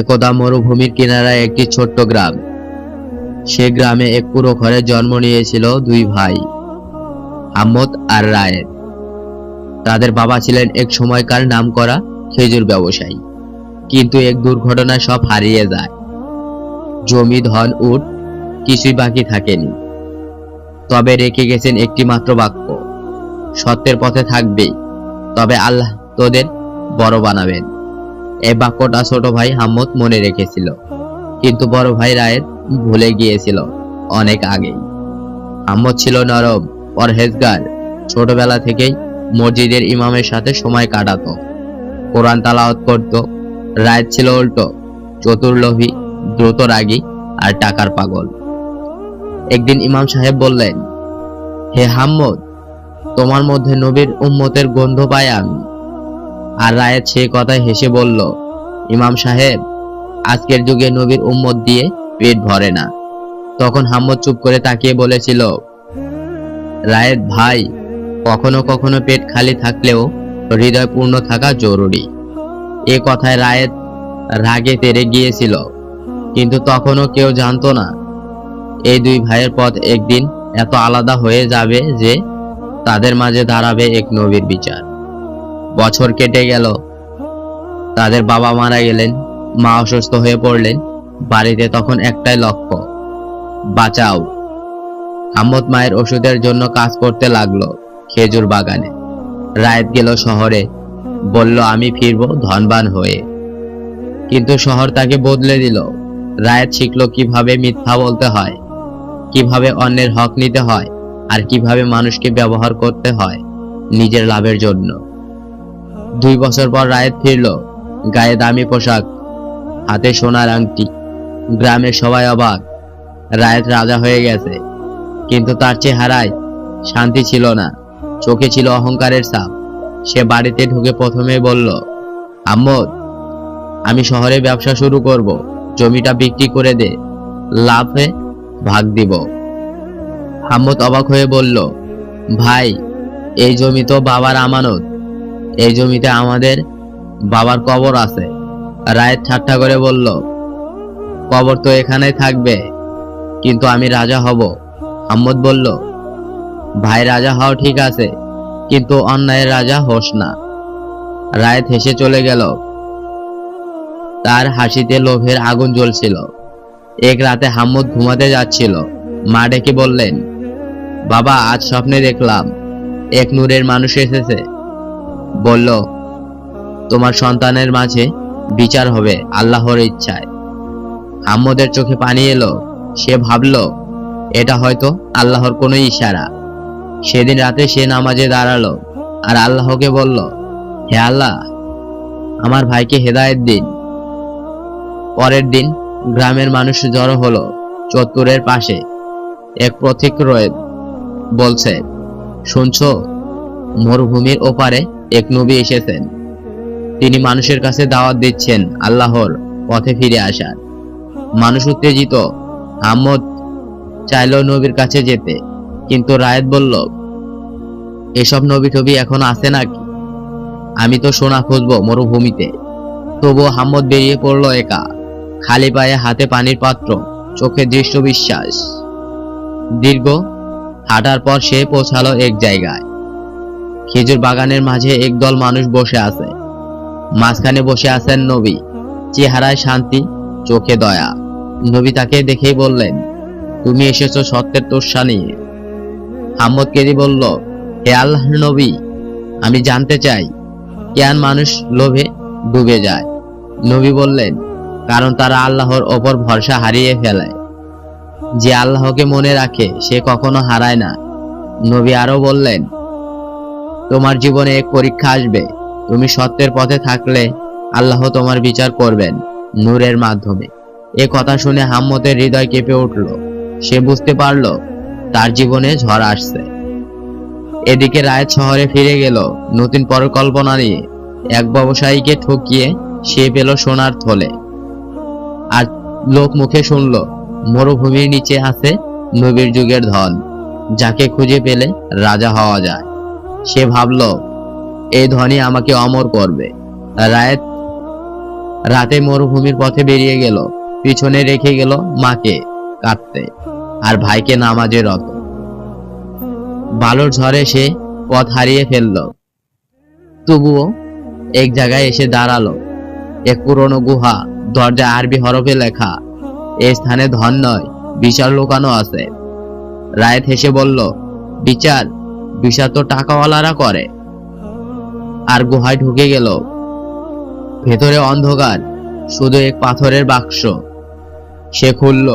একদা মরুভূমির কিনারায় একটি ছোট্ট গ্রাম। সে গ্রামে এক পুরো ঘরে জন্ম নিয়েছিল দুই ভাই, আহমদ আর রায়েদ তাদের বাবা ছিলেন এক সময়কার নামকরা খেজুর ব্যবসায়ী, কিন্তু এক দুর্ঘটনায় সব হারিয়ে যায়। জমি, ধন, উট কিছুই বাকি থাকেনি। তবে রেখে গেছেন একটি মাত্র বাক্য, সত্যের পথে থাকবে তবে আল্লাহ তোদের বড় বানাবেন। এই বাক্যটা ছোট ভাই হাম্মদ মনে রেখেছিল। কিন্তু বড় ভাই রায়ের ভুলে গিয়েছিল অনেক আগেই। হাম্মদ ছিল নরম, পরহেজগার। ছোটবেলা থেকেই মসজিদের ইমামের সাথে সময় কাটাতো। কোরআন তালাওয়াত করত রায়েত ছিল উল্টো, চতুর্লোভী, দ্রুত রাগী আর টাকার পাগল। একদিন ইমাম সাহেব বললেন, হে হাম্মদ, তোমার মধ্যে নবীর উম্মতের গন্ধ পাই আমি। আর রায়েত সে কথায় হেসে বলল, ইমাম সাহেব, আজকের যুগে নবীর উম্মত দিয়ে পেট ভরে না। তখন হাম্মদ চুপ করে তাকিয়ে বলেছিল রায়েত ভাই কখনো কখনো পেট খালি থাকলেও হৃদয় পূর্ণ থাকা জরুরি। এ কথায় রায়েত রাগে তেরে গিয়েছিল, কিন্তু তখনও কেউ জানতো না, এই দুই ভাইয়ের পথ একদিন এত আলাদা হয়ে যাবে যে তাদের মাঝে দাঁড়াবে এক নবীর বিচার। বছর কেটে গেল। তাদের বাবা মারা গেলেন, মা অসুস্থ হয়ে পড়লেন, বাড়িতে তখন একটাই লক্ষ্য, বাঁচাও। আহমদ মায়ের ওষুধের জন্য কাজ করতে লাগল খেজুর বাগানে। রায়েত গেল শহরে, বলল, আমি ফিরবো ধনবান হয়ে। কিন্তু শহর তাকে বদলে দিল। রায়েত শিখল কীভাবে মিথ্যা বলতে হয়, কীভাবে অন্যের হক নিতে হয়, আর কীভাবে মানুষকে ব্যবহার করতে হয় নিজের লাভের জন্য। দুই বছর পর রায়েত ফিরল গায়ে দামি পোশাক, হাতে সোনার আংটি। গ্রামের সবাই অবাক রায়েত রাজা হয়ে গেছে। কিন্তু তার চেহারায় শান্তি ছিল না, চোখে ছিল অহংকারের ছাপ। সে বাড়িতে ঢুকে প্রথমে বলল আম্মদ আমি শহরে ব্যবসা শুরু করব, জমিটা বিক্রি করে দে, লাভে ভাগ দিব। হাম্মদ অবাক হয়ে বলল, ভাই, এই জমি তো বাবার আমানত এই জমিতে আমাদের বাবার কবর আছে। রায়ের ঠাট্টা করে বলল, কবর তো এখানেই থাকবে, কিন্তু আমি রাজা হব। আহমদ বলল, ভাই, রাজা হও ঠিক আছে, কিন্তু অন্যায়ের রাজা হোস না। রায়েত হেসে চলে গেল। তার হাসিতে লোভের আগুন জ্বলছিল। এক রাতে হাম্মদ ঘুমাতে যাচ্ছিল। মা ডেকে বললেন, বাবা, আজ স্বপ্নে দেখলাম, এক নূরের মানুষ এসেছে। বলল, তোমার সন্তানের মাঝে বিচার হবে আল্লাহর ইচ্ছায়। আম্মদের চোখে পানি এলো। সে ভাবল, এটা হয়তো আল্লাহর কোনো ইশারা। সেদিন রাতে সে নামাজে দাঁড়াল আর আল্লাহকে বলল, হে আল্লাহ, আমার ভাইকে হেদায়েত দিন। পরের দিন গ্রামের মানুষ জড়ো হলো চত্বরের পাশে। এক প্রতীক রয়ে বলছে, শুনছো, মরুভূমির ওপারে এক নবী এসেছেন। তিনি মানুষের কাছে দাওয়াত দিচ্ছেন আল্লাহর পথে ফিরে আসার। মানুষ উত্তেজিত আহমদ চাইল নবীর কাছে যেতে। কিন্তু রায়েত বলল, এসব নবী টবি এখন আছে নাকি? আমি তো সোনা খুঁজবো মরুভূমিতে। তবু হাম্মদ বেরিয়ে পড়ল একা। খালি পায়ে হাতে পানির পাত্র, চোখে দৃষ্ট বিশ্বাস দীর্ঘ হাঁটার পর সে পৌঁছালো এক জায়গায়। খেজুর বাগানের মাঝে একদল মানুষ বসে আছে। মাঝখানে বসে আছেন নবী। চেহারায় শান্তি, চোখে দয়া। নবী তাকে দেখেই বললেন, তুমি এসেছ সত্যের তোষা নিয়ে। হাম্মদ কেদি বলল, হে আল্লাহর নবী, আমি জানতে চাই কেন মানুষ লোভে ডুবে যায়? নবী বললেন, কারণ তারা আল্লাহর ওপর ভরসা হারিয়ে ফেলে। যে আল্লাহকে মনে রাখে, সে কখনো হারায় না। নবী আরও বললেন তোমার জীবনে এক পরীক্ষা আসবে। তুমি সত্যের পথে থাকলে আল্লাহ তোমার বিচার করবেন নূরের মাধ্যমে। এ কথা শুনে হাম্মতের হৃদয় কেঁপে উঠল। সে বুঝতে পারল, তার জীবনে ঝড় আসছে। এদিকে রায়েত শহরে ফিরে গেল নতুন পরিকল্পনা নিয়ে। এক ব্যবসায়ীকে ঠকিয়ে সে পেল সোনার থলে। আর লোক মুখে শুনল, মরুভূমির নিচে আছে নবীর যুগের ধন। যাকে খুঁজে পেলে রাজা হওয়া যায়। সে ভাবল এই ধনী আমাকে অমর করবে। রায়েত রাতে মরুভূমির পথে বেরিয়ে গেল। পিছনে রেখে গেল মাকে কাঁদতে আর ভাইকে নামাজে রত। বালুর ঝড়ে সে পথ হারিয়ে ফেলল। তবুও এক জায়গায় এসে দাঁড়াল। এক পুরনো গুহা, দরজা আরবি হরফে লেখা। এ স্থানে ধন নয়, বিচার লুকানো আছে। রায়েত হেসে বলল, বিচার বিচার তো টাকাওয়ালারা করে। আর গুহায় ঢুকে গেল। ভেতরে অন্ধকার, শুধু এক পাথরের বাক্স। সে খুলল,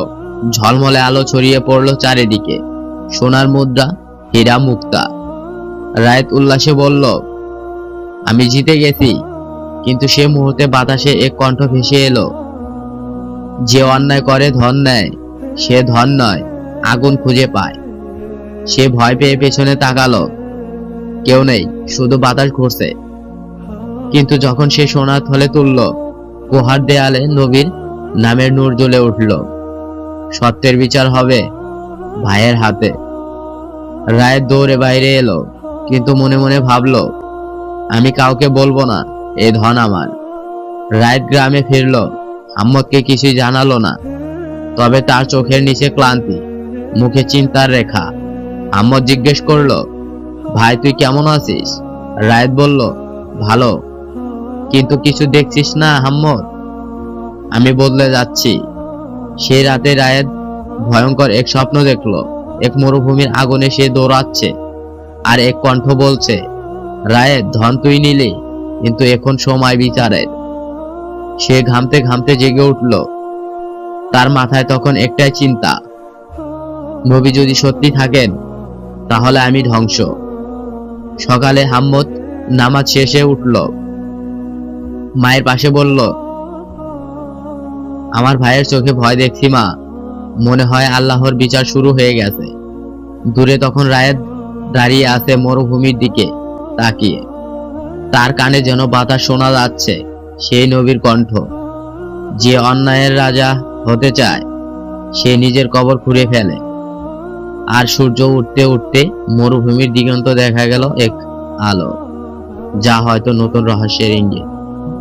ঝলমলে আলো ছড়িয়ে পড়ল চারিদিকে। সোনার মুদ্রা, হীরা মুক্তা। রায়েত উল্লাসে বলল, আমি জিতে গেছি, কিন্তু সে মুহূর্তে বাতাসে এক কণ্ঠ ভেসে এলো। যে অন্যায় করে ধন নেয়, সে ধন নয়, আগুন খুঁজে পায়। সে ভয় পেয়ে পেছনে তাকালো। কেউ নেই, শুধু বাতাস ঘুরছে। কিন্তু যখন সে সোনার থলে তুলল, গুহার দেয়ালে নবীর নামের নূর জ্বলে উঠল। সত্যের বিচার হবে ভাইয়ের হাতে। রায়ের দৌড়ে বাইরে এলো, কিন্তু মনে মনে ভাবলো, আমি কাউকে বলব না, এ ধন আমার। রায়ের গ্রামে ফিরল আম্মদকে কিছুই জানালো না। তবে তার চোখের নিচে ক্লান্তি, মুখে চিন্তার রেখা। আম্মদ জিজ্ঞেস করল, ভাই, তুই কেমন আছিস? রায়েত বলল, ভালো, কিন্তু কিছু দেখছিস না আহম্মদ আমি বদলে যাচ্ছি। সেই রাতে রায়েত ভয়ঙ্কর এক স্বপ্ন দেখল, এক মরুভূমির আগুনে সে দৌড়াচ্ছে আর এক কণ্ঠ বলছে, রায়েত, ধন তুই নিলি, কিন্তু এখন সময় বিচারের। সে ঘামতে ঘামতে জেগে উঠল। তার মাথায় তখন একটাই চিন্তা, নবী যদি সত্যি থাকেন তাহলে আমি ধ্বংস। সকালে হাম্মদ নামাজ শেষে উঠল। মায়ের পাশে বলল, আমার ভাইয়ের চোখে ভয় দেখছি, মা। মনে হয় আল্লাহর বিচার শুরু হয়ে গেছে। দূরে তখন রায়েত দাঁড়িয়ে আছে মরুভূমির দিকে তাকিয়ে। তার কানে যেন বাতাস শোনা যাচ্ছে সেই নবীর কণ্ঠ। যে অন্যায়ের রাজা হতে চায়, সে নিজের কবর খুঁড়ে ফেলে। আর সূর্য উঠতে উঠতে মরুভূমির দিগন্ত দেখা গেল এক আলো, যা হয়তো নতুন রহস্যের ইঙ্গিত।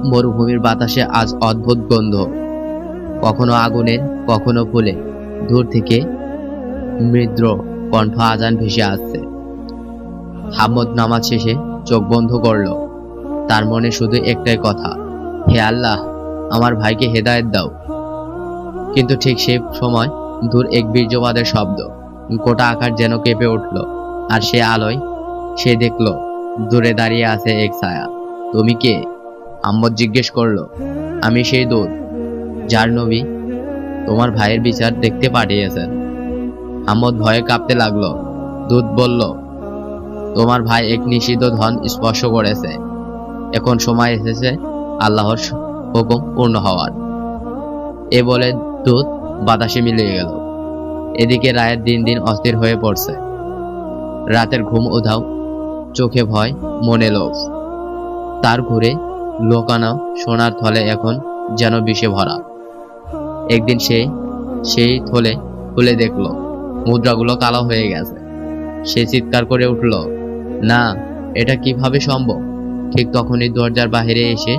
মরুভূমির বাতাসে আজ অদ্ভুত গন্ধ। কখনো আগুনের কখনো ফুলে। দূর থেকে মৃদ্র কণ্ঠ আজান ভেসে আসছে। হাম্মদ নামাজ শেষে চোখ বন্ধ করল। তার মনে শুধু একটাই কথা, হে আল্লাহ, আমার ভাইকে হেদায়েত দাও। কিন্তু ঠিক সেই সময় দূর এক বীর্যবাদের শব্দ। গোটা আকার যেন কেঁপে উঠল, আর সে আলোয় সে দেখল, দূরে দাঁড়িয়ে আছে এক ছায়া। তুমি কে? আম্মদ জিজ্ঞেস করল। আমি সেই দূত, যার নবী তোমার ভাইয়ের বিচার দেখতে পাঠিয়েছেন। আম্মদ ভয়ে কাঁপতে লাগল। দূত বলল, তোমার ভাই এক নিষিদ্ধ ধন স্পর্শ করেছে। এখন সময় এসেছে আল্লাহর হুকুম পূর্ণ হওয়ার। এ বলে দূত বাতাসে মিলিয়ে গেল। এদিকে রায়ের দিন দিন অস্থির হয়ে পড়ছে। রাতের ঘুম উধাও, চোখে ভয়, মনে লোভ। তার ঘুরে লোকানো সোনার থলে এখন যেন বিষে ভরা। একদিন সে সেই থলে খুলে দেখল, মুদ্রাগুলো কালো হয়ে গেছে। সে চিৎকার করে উঠল, না, এটা কীভাবে সম্ভব? ঠিক তখনই দরজার বাহিরে এসে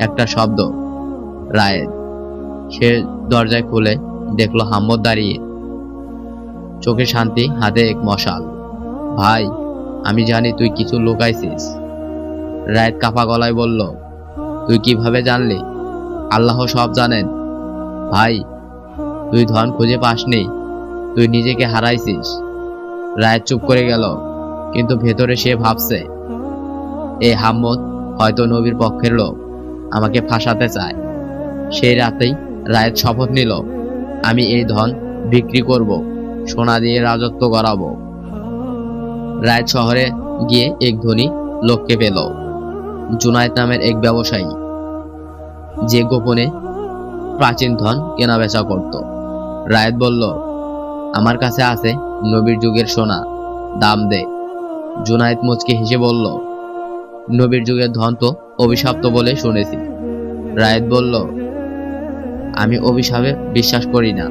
একটা শব্দ, রায়ের। সে দরজায় খুলে দেখল হাম্মদ দাঁড়িয়ে। চোখে শান্তি, হাতে এক মশাল। ভাই, আমি জানি তুই কিছু লুকাইছিস। রায়েত কাপা গলায় বলল, তুই কীভাবে জানলি? আল্লাহ সব জানেন। ভাই, তুই ধন খুঁজে পাসনি। তুই নিজেকে হারাইছিস। রায়েত চুপ করে গেল, কিন্তু ভেতরে সে ভাবছে, এ হাম্মদ হয়তো নবীর পক্ষের লোক, আমাকে ফাঁসাতে চায়। সেই রাতেই রায়েত শপথ নিল, আমি এই ধন বিক্রি করব। সোনা দিয়ে রাজত্ব করাবো। রায়েত শহরে গিয়ে এক ধনী লোককে পেল। জুনায়েদ নামের এক ব্যবসায়ী। যে গোপনে প্রাচীন ধন কেনাবেচা করত। রায়েত বলল, আমার কাছে আছে নবীর যুগের সোনা, দাম দে। জুনায়েদ মুচকে হেসে বলল, নবীর যুগের ধন তো অভিশপ্ত বলে শুনেছি। রায়েত বলল, আমি অভিশাপে বিশ্বাস করি না।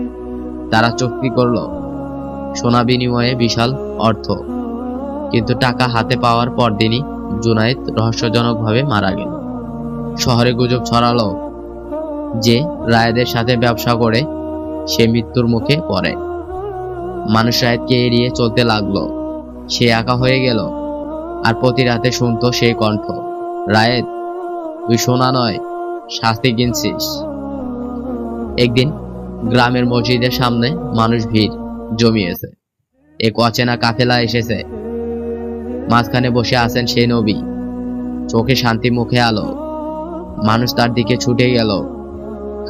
তারা চুক্তি করল সোনা বিনিময়ে বিশাল অর্থ। কিন্তু টাকা হাতে পাওয়ার পরদিনই জুনায়েদ রহস্যজনকভাবে মারা গেল। শহরে গুজব ছড়ালো যে রায়েদের সাথে ব্যবসা করে সে মৃত্যুর মুখে পড়ে। মানুষ রায়েদকে এড়িয়ে চলতে লাগল। সে একা হয়ে গেল আর প্রতি রাতে শুনতো সেই কণ্ঠ, রায়েদ, তুই শোনা নয়, শাস্তি কিনছিস। একদিন গ্রামের মসজিদের সামনে মানুষ ভিড়। জমিয়েছে। এক অচেনা কাফেলা এসেছে। মাঝখানে বসে আছেন সেই নবী। চোখে শান্তি মুখে আলো। মানুষ তার দিকে ছুটে গেল।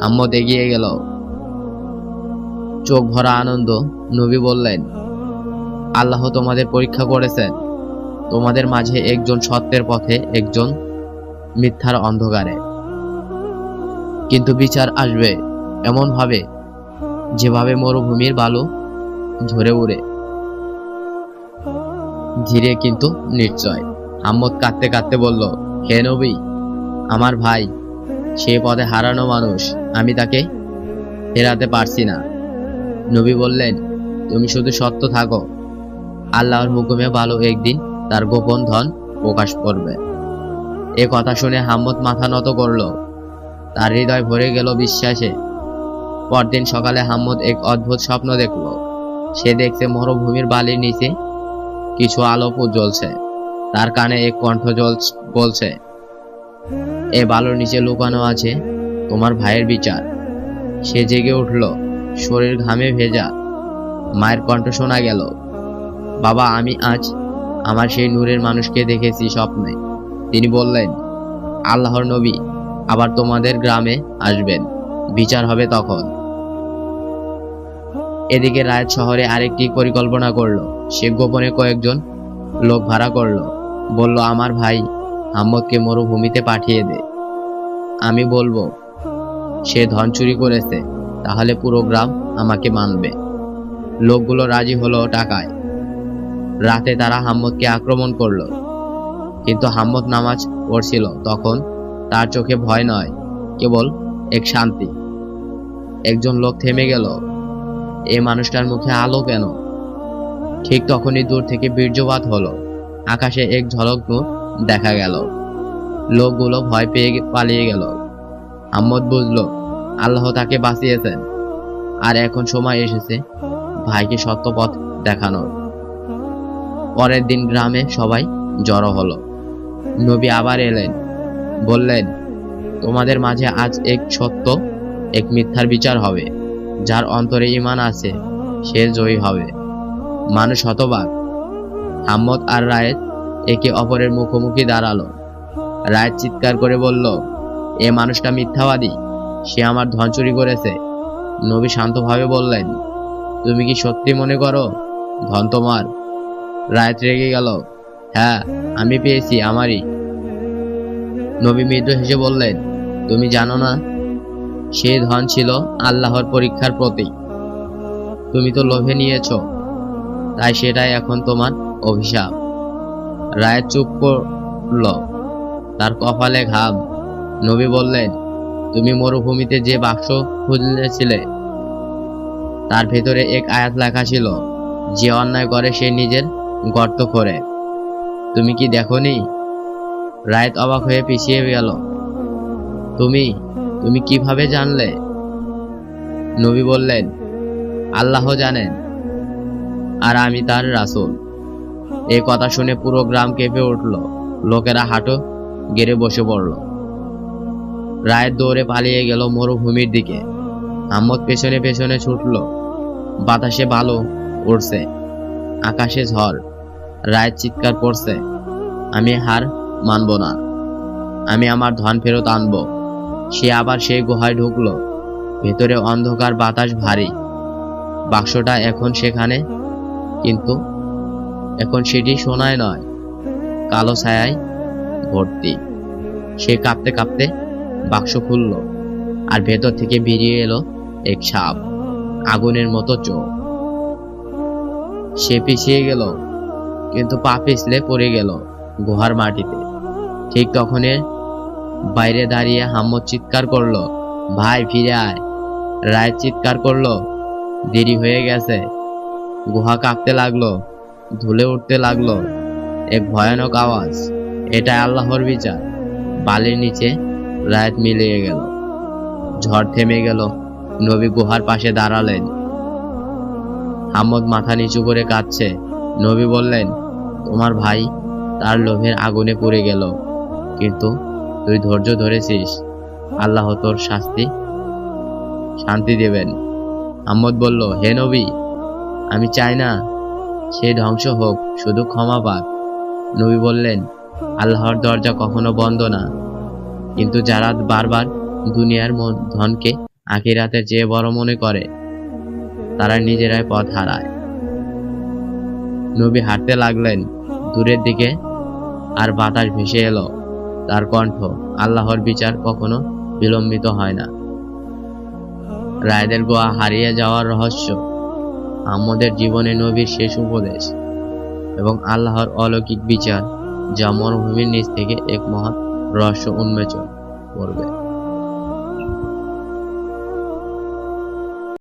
আম্মদ এগিয়ে গেল। চোখ ভরা আনন্দ। নবী বললেন, আল্লাহ তোমাদের পরীক্ষা করেছেন। তোমাদের মাঝে একজন সত্যের পথে, একজন মিথ্যার অন্ধকারে। কিন্তু বিচার আসবে এমন ভাবে যেভাবে মরুভূমির বালু ঝরে উড়ে। ধীরে কিন্তু নিশ্চয়। আম্মদ কাঁদতে কাঁদতে বলল, হে নবী, আমার ভাই, সে পথে হারানো মানুষ, আমি তাকে ফেরাতে পারছি না। নবী বললেন, তুমি শুধু সত্য থাকো। আল্লাহর হুকুমে ভালো একদিন তার গোপন ধন প্রকাশ করবে। এ কথা শুনে হাম্মদ মাথা নত করল। তার হৃদয় ভরে গেল বিশ্বাসে। পরদিন সকালে হাম্মদ এক অদ্ভুত স্বপ্ন দেখল। সে দেখছে মরুভূমির বালির নিচে কিছু আলো জ্বলছে। তার কানে এক কণ্ঠ জল বলছে, এ বালুর নিচে লুকানো আছে তোমার ভাইয়ের বিচার। সে জেগে উঠল, শরীর ঘামে ভেজা। মায়ের কণ্ঠ শোনা গেল, বাবা, আমি আজ আমার সেই নূরের মানুষকে দেখেছি স্বপ্নে। তিনি বললেন, আল্লাহর নবী আবার তোমাদের গ্রামে আসবেন। বিচার হবে তখন। এদিকে রায়ত শহরে আরেকটি পরিকল্পনা করল। সে গোপনে কয়েকজন লোক ভাড়া করল। বলল, আমার ভাই আহমদকে মরুভূমিতে পাঠিয়ে দে। আমি বলব, সে ধন চুরি করেছে, তাহলে পুরো গ্রাম আমাকে মানবে। লোকগুলো রাজি হলো টাকায়। রাতে তারা হাম্মদকে আক্রমণ করল। কিন্তু হাম্মদ নামাজ পড়ছিল, তখন তার চোখে ভয় নয়, কেবল এক শান্তি। একজন লোক থেমে গেল এ মানুষটার মুখে আলো কেন? ঠিক তখনই দূর থেকে বীর্যপাত হলো। আকাশে এক ঝলক দেখা গেল। লোকগুলো ভয় পেয়ে পালিয়ে গেল। আহমদ বুঝলো, আল্লাহ তাকে বাঁচিয়েছেন। আর এখন সময় এসেছে ভাইকে সত্য পথ দেখানোর। পরের দিন গ্রামে সবাই জড়ো হলো। নবী আবার এলেন। বললেন, তোমাদের মাঝে আজ এক সত্য, এক মিথ্যার বিচার হবে। যার অন্তরে ইমান আছে, সে জয়ী হবে। মানুষ হতবাক। হাম্মদ আর রায়েত একে অপরের মুখোমুখি দাঁড়াল। রায়েত চিৎকার করে বলল, এ মানুষটা মিথ্যাবাদী। সে আমার ধন চুরি করেছে। নবী শান্তভাবে বললেন, তুমি কি সত্যি মনে করো? ধন তোমার। রায়েত রেগে গেল হ্যাঁ আমি পেয়েছি আমারই। নবী মৃদু হেসে বললেন, তুমি জানো না সে ধন ছিল আল্লাহর পরীক্ষার প্রতীক তুমি তো লোভে নিয়েছ, তাই সেটাই এখন তোমার অভিশাপ। রায় চুপ করল, তার কপালে ঘাম। নবী বললেন, তুমি মরুভূমিতে যে বাক্স খুঁজলেছিলে, তার ভেতরে এক আয়াত লেখা ছিল, যে অন্যায় করে সে নিজের গর্ত করে। তুমি কি দেখনি? রায়ত অবাক হয়ে পিছিয়ে গেল, তুমি তুমি কীভাবে জানলে? নবী বললেন আল্লাহ জানেন, আর আমি তার রাসুল। এই কথা শুনে পুরো গ্রাম কেঁপে উঠল। লোকেরা হাঁটো গেড়ে বসে পড়ল। রায়ের দৌড়ে পালিয়ে গেল মরুভূমির দিকে। আহমদ পেছনে পেছনে ছুটল। বাতাসে ভালো উঠছে আকাশে ঝড়। রায়ের চিৎকার করছে আমি হার মানব না। আমি আমার ধন ফেরত আনব। সে আবার সেই গুহায় ঢুকলো। ভেতরে অন্ধকার বাতাস ভারী। বাক্সটা এখন সেখানে, কিন্তু এখন সেটি সোনায় নয়, কালো ছায়ায় ভর্তি। সে কাঁপতে কাঁপতে বাক্স খুলল, আর ভেতর থেকে বেরিয়ে এলো এক সাপ, আগুনের মতো চোখ। সে পিছিয়ে গেল, কিন্তু পা পিছলে পড়ে গেল গুহার মাটিতে। ঠিক তখনই বাইরে দাঁড়িয়ে হাম্মদ চিৎকার করল, ভাই, ফিরে আয়। রায় চিৎকার করল, দেরি হয়ে গেছে। গুহা কাঁপতে লাগল, ধুলে উঠতে লাগল। এক ভয়ানক আওয়াজ এটা আল্লাহর বিচার। বালির নিচে রায়ত মিলিয়ে গেল। ঝড় থেমে গেল, নবী গুহার পাশে দাঁড়ালেন। হাম্মদ মাথা নিচু করে কাঁদছে। নবী বললেন, তোমার ভাই তার লোভের আগুনে পুড়ে গেল, কিন্তু তুই ধৈর্য ধরেছিস। আল্লাহ তোর শাস্তি, শান্তি দেবেন। আহমদ বলল, হে নবী, আমি চাই না সে ধ্বংস হোক, শুধু ক্ষমা পাক। নবী বললেন, আল্লাহর দরজা কখনো বন্ধ না। কিন্তু যারা বারবার দুনিয়ার ধনকে আখিরাতের চেয়ে বড় মনে করে, তারা নিজেরাই পথ হারায়। নবী হাঁটতে লাগলেন। দূরের দিকে আর বাতাস ভেসে এলো। তার কণ্ঠ আল্লাহর বিচার কখনো বিলম্বিত হয় না। রায়দের গোয়া হারিয়ে যাওয়ার রহস্য আমাদের জীবনে নবীর শেষ উপদেশ এবং আল্লাহর অলৌকিক বিচার যা মরুভূমির নিচ থেকে এক মহৎ রহস্য উন্মোচন করবে।